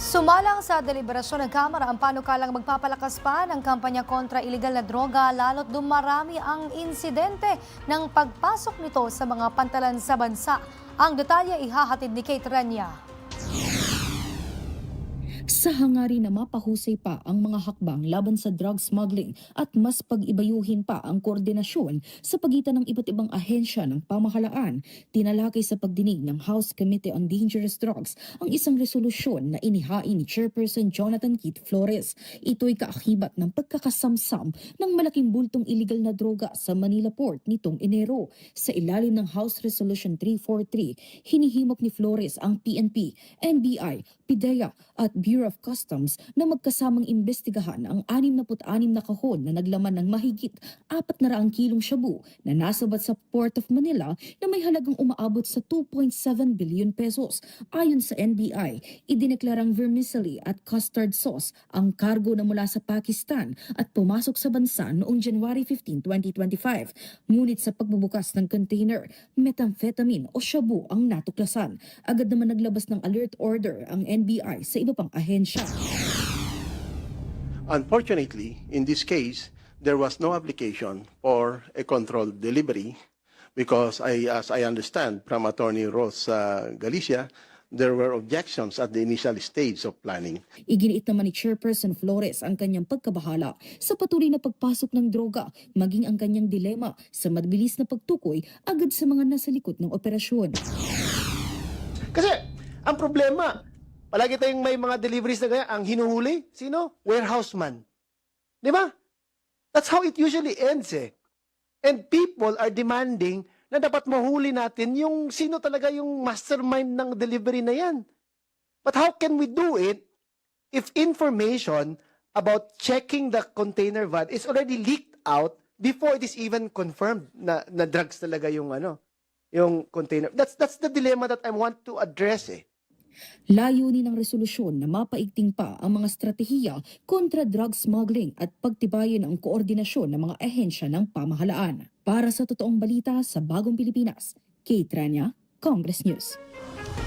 Sumalang sa deliberasyon ng Kamara ang panukalang magpapalakas pa ng kampanya kontra ilegal na droga lalo't dumarami ang insidente ng pagpasok nito sa mga pantalan sa bansa. Ang detalye ihahatid ni Kate Rania. Sa hangarin na mapahusay pa ang mga hakbang laban sa drug smuggling at mas pag-ibayuhin pa ang koordinasyon sa pagitan ng iba't ibang ahensya ng pamahalaan, tinalakay sa pagdinig ng House Committee on Dangerous Drugs ang isang resolusyon na inihain ni Chairperson Jonathan Keith Flores. Ito'y kaakibat ng pagkakasamsam ng malaking bultong illegal na droga sa Manila Port nitong Enero. Sa ilalim ng House Resolution 343, hinihimok ni Flores ang PNP, NBI, PIDEA at Bureau of Customs na magkasamang imbestigahan ang 66 na kahon na naglaman ng mahigit 400 kilong shabu na nasabat sa Port of Manila na may halagang umaabot sa 2.7 billion pesos. Ayon sa NBI, idineklarang vermicelli at custard sauce ang kargo na mula sa Pakistan at pumasok sa bansa noong January 15, 2025. Ngunit sa pagbubukas ng container, methamphetamine o shabu ang natuklasan. Agad naman naglabas ng alert order ang NBI sa iba pang ahensya. Unfortunately, in this case, there was no application for a controlled delivery because I, as I understand from Attorney Ross uh, Galicia, there were objections at the initial stage of planning. Iginiit naman ni Chairperson Flores ang kanyang pagkabahala sa patuloy na pagpasok ng droga, maging ang kanyang dilema sa mabilis na pagtukoy agad sa mga nasa likod ng operasyon. Kasi, ang problema, palagi tayong may mga deliveries na ganyan, ang hinuhuli, sino? Warehouseman. Di ba? That's how it usually ends eh. And people are demanding na dapat mahuli natin yung sino talaga yung mastermind ng delivery na yan. But how can we do it if information about checking the container van is already leaked out before it is even confirmed na, na drugs talaga yung ano, yung container. That's that's the dilemma that I want to address eh. Layunin ng resolusyon na mapaigting pa ang mga strategiya kontra drug smuggling at pagtibayin ang koordinasyon ng mga ahensya ng pamahalaan. Para sa totoong balita sa Bagong Pilipinas, Kate Rania, Congress News.